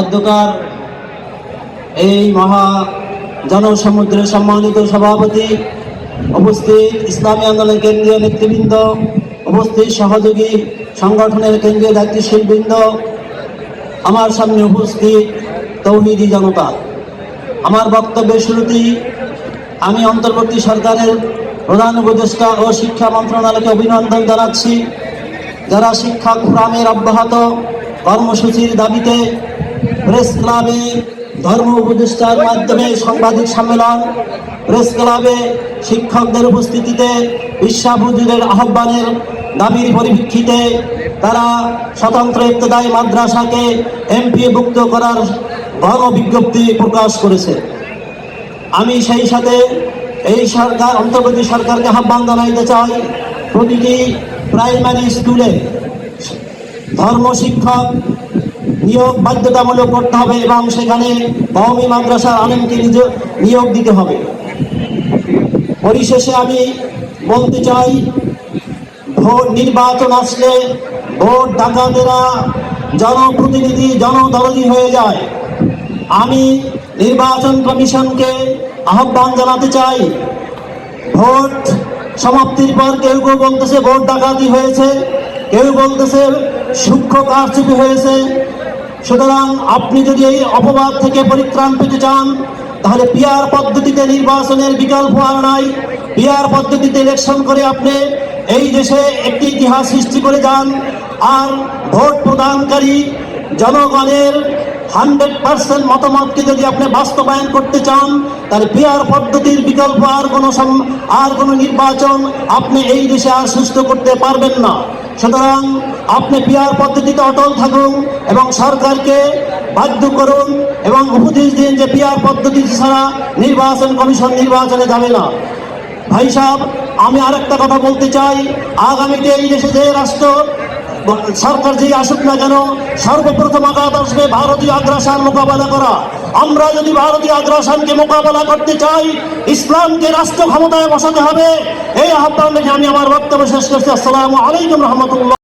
অধ্যকার এই মহা জনসমুদ্রের সম্মানিত সভাপতি উপস্থিত ইসলামী আন্দোলনের কেন্দ্রীয় নেতৃবৃন্দ, উপস্থিত সহযোগী সংগঠনের কেন্দ্রীয় দায়িত্বশীল বৃন্দ আমার সামনে উপস্থিত তৌহিদি জনতা। আমার বক্তব্যের শুরুতেই আমি অন্তর্বর্তী সরকারের প্রধান উপদেষ্টা ও শিক্ষা মন্ত্রণালয়কে অভিনন্দন জানাচ্ছি। যারা শিক্ষা কোরআনের অব্যাহত কর্মসূচির দাবিতে প্রেস ক্লাবে ধর্ম উপদেষ্টার মাধ্যমে সাংবাদিক সম্মেলন, প্রেস ক্লাবে শিক্ষকদের উপস্থিতিতে বিশ্বাবুজুরের আহ্বানের দাবির পরিপ্রেক্ষিতে তারা স্বতন্ত্র ইত্তেদায়ী মাদ্রাসাকে এমপিভুক্ত করার গণ বিজ্ঞপ্তি প্রকাশ করেছে। আমি সেই সাথে এই সরকার, অন্তর্বর্তী সরকারকে আহ্বান জানাইতে চাই, প্রতিটি প্রাইমারি স্কুলে ধর্ম শিক্ষক নিয়োগ বাধ্যতামূলক করতে হবে এবং সেখানে কওমি মাদ্রাসার আলেমকে নিয়োগ দিতে হবে। পরিশেষে আমি বলতে চাই, ভোট নির্বাচন আসলে ভোট ডাকাতেরা জনপ্রতিনিধি, জনদরদি হয়ে যায়। আমি নির্বাচন কমিশনকে আহ্বান জানাতে চাই ভোট সমাপ্তির পর কেউ কেউ বলতেছে ভোট ডাকাতি হয়েছে, কেউ বলতেছে সূক্ষ্ম কারচুপি হয়েছে। সুতরাং আপনি যদি এই অপবাদ থেকে পরিত্রাণ পেতে চান, তাহলে পিয়ার পদ্ধতিতে নির্বাচনের বিকল্প আর নাই। পিয়ার পদ্ধতিতে ইলেকশন করে আপনি এই দেশে একটি ইতিহাস সৃষ্টি করে যান। আর ভোট প্রদানকারী জনগণের হান্ড্রেড পার্সেন্ট মতামতকে যদি আপনি বাস্তবায়ন করতে চান, তাহলে পিয়ার পদ্ধতির বিকল্প আর কোনো আর কোনো নির্বাচন আপনি এই দেশে আর সুস্থ করতে পারবেন না। সুতরাং আপনি পিয়ার পদ্ধতিতে অটল থাকুন এবং সরকারকে বাধ্য করুন এবং উপদেশ দিন যে পিয়ার পদ্ধতি ছাড়া নির্বাচন কমিশন নির্বাচনে যাবে না। ভাই সাহেব, আমি আরেকটা কথা বলতে চাই। আগামীতে এই দেশে যে রাষ্ট্র সরকার যে আসুক না কেন, সর্বপ্রথম আঘাত আসবে ভারতীয় আগ্রাসন মোকাবেলা করা। আমরা যদি ভারতীয় আগ্রাসনকে মোকাবেলা করতে চাই, ইসলামকে রাষ্ট্র ক্ষমতায় বসাতে হবে, এই আহ্বান রেখে আমি আমার বক্তব্য শেষ করছি। আসসালামু আলাইকুম রহমতুল্লাহ।